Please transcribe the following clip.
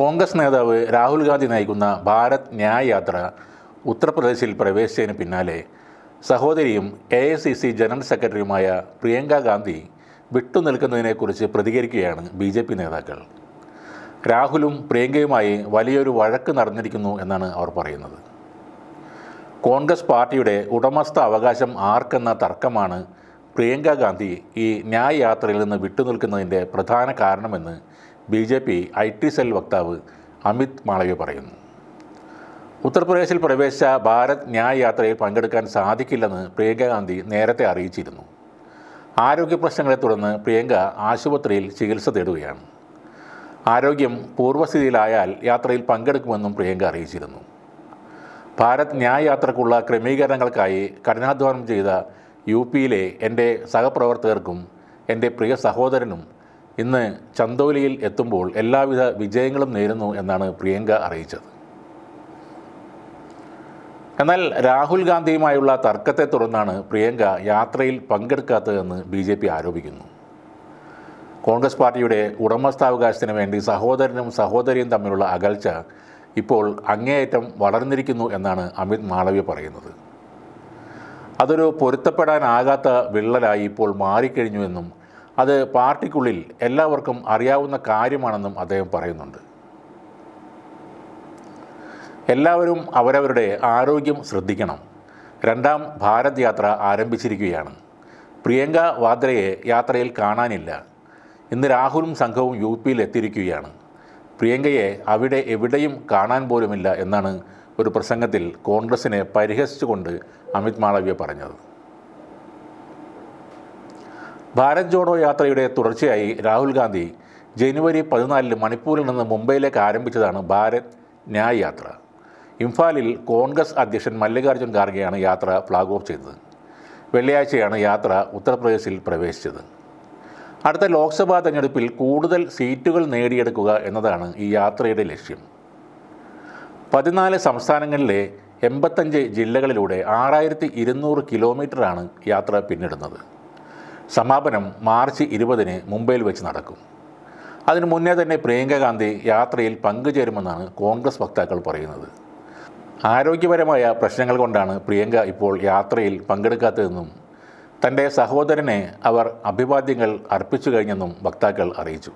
കോൺഗ്രസ് നേതാവ് രാഹുൽ ഗാന്ധി നയിക്കുന്ന ഭാരത് ന്യായ് യാത്ര ഉത്തർപ്രദേശിൽ പ്രവേശിച്ചതിന് പിന്നാലെ സഹോദരിയും A I C C general സെക്രട്ടറിയുമായ പ്രിയങ്ക ഗാന്ധി വിട്ടുനിൽക്കുന്നതിനെക്കുറിച്ച് പ്രതികരിക്കുകയാണ് ബി ജെ പി നേതാക്കൾ. രാഹുലും പ്രിയങ്കയുമായി വലിയൊരു വഴക്ക് നടന്നിരിക്കുന്നു എന്നാണ് അവർ പറയുന്നത്. കോൺഗ്രസ് പാർട്ടിയുടെ ഉടമസ്ഥ അവകാശം ആർക്കെന്ന തർക്കമാണ് പ്രിയങ്ക ഗാന്ധി ഈ ന്യായ് യാത്രയിൽ നിന്ന് വിട്ടുനിൽക്കുന്നതിന്റെ പ്രധാന കാരണമെന്ന് B J P I T cell വക്താവ് അമിത് മാളവ്യ പറയുന്നു. ഉത്തർപ്രദേശിൽ പ്രവേശിച്ച ഭാരത് ന്യായ് യാത്രയിൽ പങ്കെടുക്കാൻ സാധിക്കില്ലെന്ന് പ്രിയങ്ക ഗാന്ധി നേരത്തെ അറിയിച്ചിരുന്നു. ആരോഗ്യ പ്രശ്നങ്ങളെ തുടർന്ന് പ്രിയങ്ക ആശുപത്രിയിൽ ചികിത്സ തേടുകയാണ്. ആരോഗ്യം പൂർവസ്ഥിതിയിലായാൽ യാത്രയിൽ പങ്കെടുക്കുമെന്നും പ്രിയങ്ക അറിയിച്ചിരുന്നു. ഭാരത് ന്യായ് യാത്രക്കുള്ള ക്രമീകരണങ്ങൾക്കായി കഠിനാധ്വാനം ചെയ്ത യു പിയിലെ എന്റെ സഹപ്രവർത്തകർക്കും എന്റെ പ്രിയ സഹോദരനും ഇന്ന് ചന്ദോലിയിൽ എത്തുമ്പോൾ എല്ലാവിധ വിജയങ്ങളും നേരുന്നു എന്നാണ് പ്രിയങ്ക അറിയിച്ചത്. എന്നാൽ രാഹുൽ ഗാന്ധിയുമായുള്ള തർക്കത്തെ തുടർന്നാണ് പ്രിയങ്ക യാത്രയിൽ പങ്കെടുക്കാത്തതെന്ന് ബി ജെ പി ആരോപിക്കുന്നു. കോൺഗ്രസ് പാർട്ടിയുടെ ഉടമസ്ഥാവകാശത്തിന് വേണ്ടി സഹോദരനും സഹോദരിയും തമ്മിലുള്ള അകൽച്ച ഇപ്പോൾ അങ്ങേയറ്റം വളർന്നിരിക്കുന്നു എന്നാണ് അമിത് മാളവ്യ പറയുന്നത്. അതൊരു പൊരുത്തപ്പെടാനാകാത്ത വിള്ളലായി ഇപ്പോൾ മാറിക്കഴിഞ്ഞുവെന്നും അത് പാർട്ടിക്കുള്ളിൽ എല്ലാവർക്കും അറിയാവുന്ന കാര്യമാണെന്നും അദ്ദേഹം പറയുന്നുണ്ട്. എല്ലാവരും അവരവരുടെ ആരോഗ്യം ശ്രദ്ധിക്കണം. രണ്ടാം ഭാരത് യാത്ര ആരംഭിച്ചിരിക്കുകയാണ്. പ്രിയങ്ക വാദ്രയെ യാത്രയിൽ കാണാനില്ല. ഇന്ന് രാഹുലും സംഘവും യു പിയിൽ എത്തിയിരിക്കുകയാണ്. പ്രിയങ്കയെ അവിടെ എവിടെയും കാണാൻ പോലുമില്ല എന്നാണ് ഒരു പ്രസംഗത്തിൽ കോൺഗ്രസിനെ പരിഹസിച്ചുകൊണ്ട് അമിത് മാളവ്യ പറഞ്ഞത്. ഭാരത് ജോഡോ യാത്രയുടെ തുടർച്ചയായി രാഹുൽ ഗാന്ധി ജനുവരി പതിനാലിന് മണിപ്പൂരിൽ നിന്ന് മുംബൈയിലേക്ക് ആരംഭിച്ചതാണ് ഭാരത് ന്യായ് യാത്ര ഇംഫാലിൽ കോൺഗ്രസ് അധ്യക്ഷൻ മല്ലികാർജുൻ ഖാർഗെയാണ് യാത്ര ഫ്ലാഗ് ഓഫ് ചെയ്തത്. വെള്ളിയാഴ്ചയാണ് യാത്ര ഉത്തർപ്രദേശിൽ പ്രവേശിച്ചത്. അടുത്ത ലോക്സഭാ തെരഞ്ഞെടുപ്പിൽ കൂടുതൽ സീറ്റുകൾ നേടിയെടുക്കുക എന്നതാണ് ഈ യാത്രയുടെ ലക്ഷ്യം. പതിനാല് സംസ്ഥാനങ്ങളിലെ എൺപത്തഞ്ച് ജില്ലകളിലൂടെ ആറായിരത്തി ഇരുന്നൂറ് കിലോമീറ്ററാണ് യാത്ര പിന്നിടുന്നത്. സമാപനം മാർച്ച് ഇരുപതിന് മുംബൈയിൽ വെച്ച് നടക്കും. അതിനു മുന്നേ തന്നെ പ്രിയങ്ക ഗാന്ധി യാത്രയിൽ പങ്കുചേരുമെന്നാണ് കോൺഗ്രസ് വക്താക്കൾ പറയുന്നത്. ആരോഗ്യപരമായ പ്രശ്നങ്ങൾ കൊണ്ടാണ് പ്രിയങ്ക ഇപ്പോൾ യാത്രയിൽ പങ്കെടുക്കാത്തതെന്നും തന്റെ സഹോദരനെ അവർ അഭിവാദ്യങ്ങൾ അർപ്പിച്ചു കഴിഞ്ഞെന്നും വക്താക്കൾ അറിയിച്ചു.